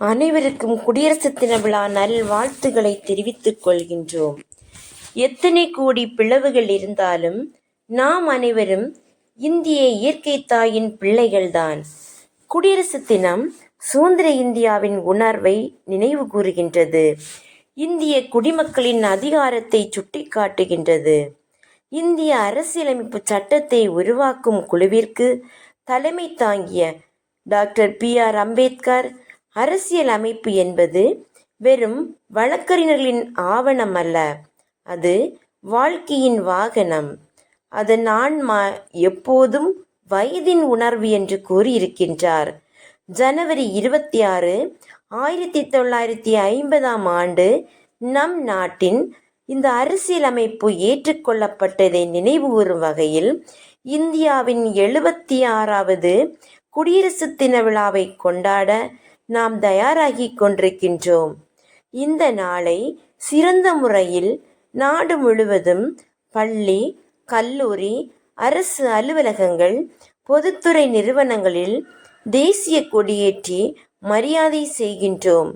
அனைவருக்கும் குடியரசு தின விழா நல்வாழ்த்துக்களை தெரிவித்துக் கொள்கின்றோம். எத்தனை கோடி பிளவுகள் இருந்தாலும் நாம் அனைவரும் இந்திய இயற்கை தாயின் பிள்ளைகள்தான். குடியரசு தினம் சுதந்திர இந்தியாவின் உணர்வை நினைவு கூறுகின்றது. இந்திய குடிமக்களின் அதிகாரத்தை சுட்டிக்காட்டுகின்றது. இந்திய அரசியலமைப்பு சட்டத்தை உருவாக்கும் குழுவிற்கு தலைமை தாங்கிய டாக்டர் பி ஆர் அம்பேத்கர் அரசியல் அமைப்பு என்பது வெறும் வழக்கறிஞர்களின் ஆவணம் அல்ல. அது வாழ்க்கையின் வாகனம். அதன் ஆன்மா எப்போதும் வயதின் உணர்வு என்று கூறியிருக்கின்றார். ஜனவரி இருபத்தி ஆறு ஆயிரத்தி தொள்ளாயிரத்தி ஐம்பதாம் ஆண்டு நம் நாட்டின் இந்த அரசியலமைப்பு ஏற்றுக்கொள்ளப்பட்டதை நினைவுகூறும் வகையில் இந்தியாவின் எழுபத்தி ஆறாவது குடியரசு தின விழாவை கொண்டாட நாம் தயாராகிக் கொண்டிருக்கின்றோம். இந்த நாளை சிறந்த முறையில் நாடு முழுவதும் பள்ளி கல்லூரி அரசு அலுவலகங்கள் பொதுத்துறை நிறுவனங்களில் தேசிய கொடியேற்றி மரியாதை செய்கின்றோம்.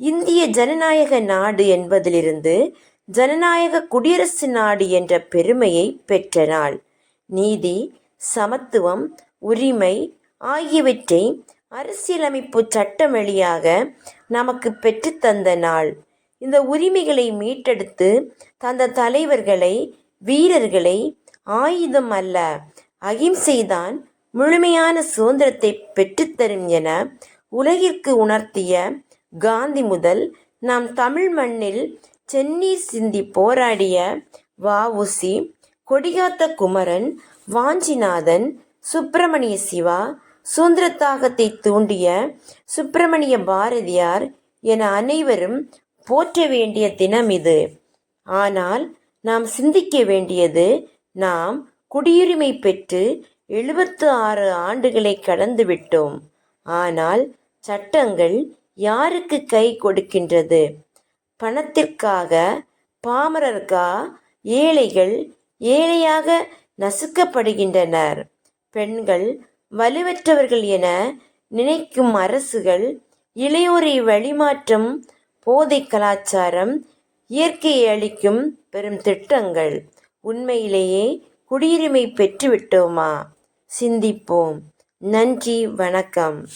இந்திய ஜனநாயக நாடு என்பதிலிருந்து ஜனநாயக குடியரசு நாடு என்ற பெருமையை பெற்ற நாள். நீதி சமத்துவம் உரிமை ஆகியவற்றை அரசியலமைப்பு சட்டம் வழியாக நமக்கு பெற்றுத்தந்த நாள். இந்த உரிமைகளை மீட்டெடுத்து தந்த தலைவர்களை வீரர்களை ஆயுதம் அல்ல அகிம்சைதான் முழுமையான சுதந்திரத்தை பெற்றுத்தரும் என உலகிற்கு உணர்த்திய காந்தி முதல் நாம் தமிழ் மண்ணில் சென்னீர் சிந்தி போராடிய வஉசி கொடிகாத்த குமரன் வாஞ்சிநாதன் சுப்பிரமணிய சிவா சுதந்திர தாகத்தை தூண்டிய சுப்பிரமணிய பாரதியார் என அனைவரும் போற்ற வேண்டிய தினம் இது. ஆனால் நாம் சிந்திக்க வேண்டியது நாம் குடியுரிமை பெற்று எழுபத்து ஆறு ஆண்டுகளை கடந்து விட்டோம். ஆனால் சட்டங்கள் யாருக்கு கை கொடுக்கின்றது? பணத்திற்காக பாமரர்கா ஏழைகள் ஏழையாக நசுக்கப்படுகின்றனர். பெண்கள் வலுவற்றவர்கள் என நினைக்கும் அரசுகள் இளையோரை வழிமாற்றம் போதை கலாச்சாரம் இயற்கையை அளிக்கும் பெரும் திட்டங்கள். உண்மையிலேயே குடியுரிமை பெற்றுவிட்டோமா? சிந்திப்போம். நன்றி வணக்கம்.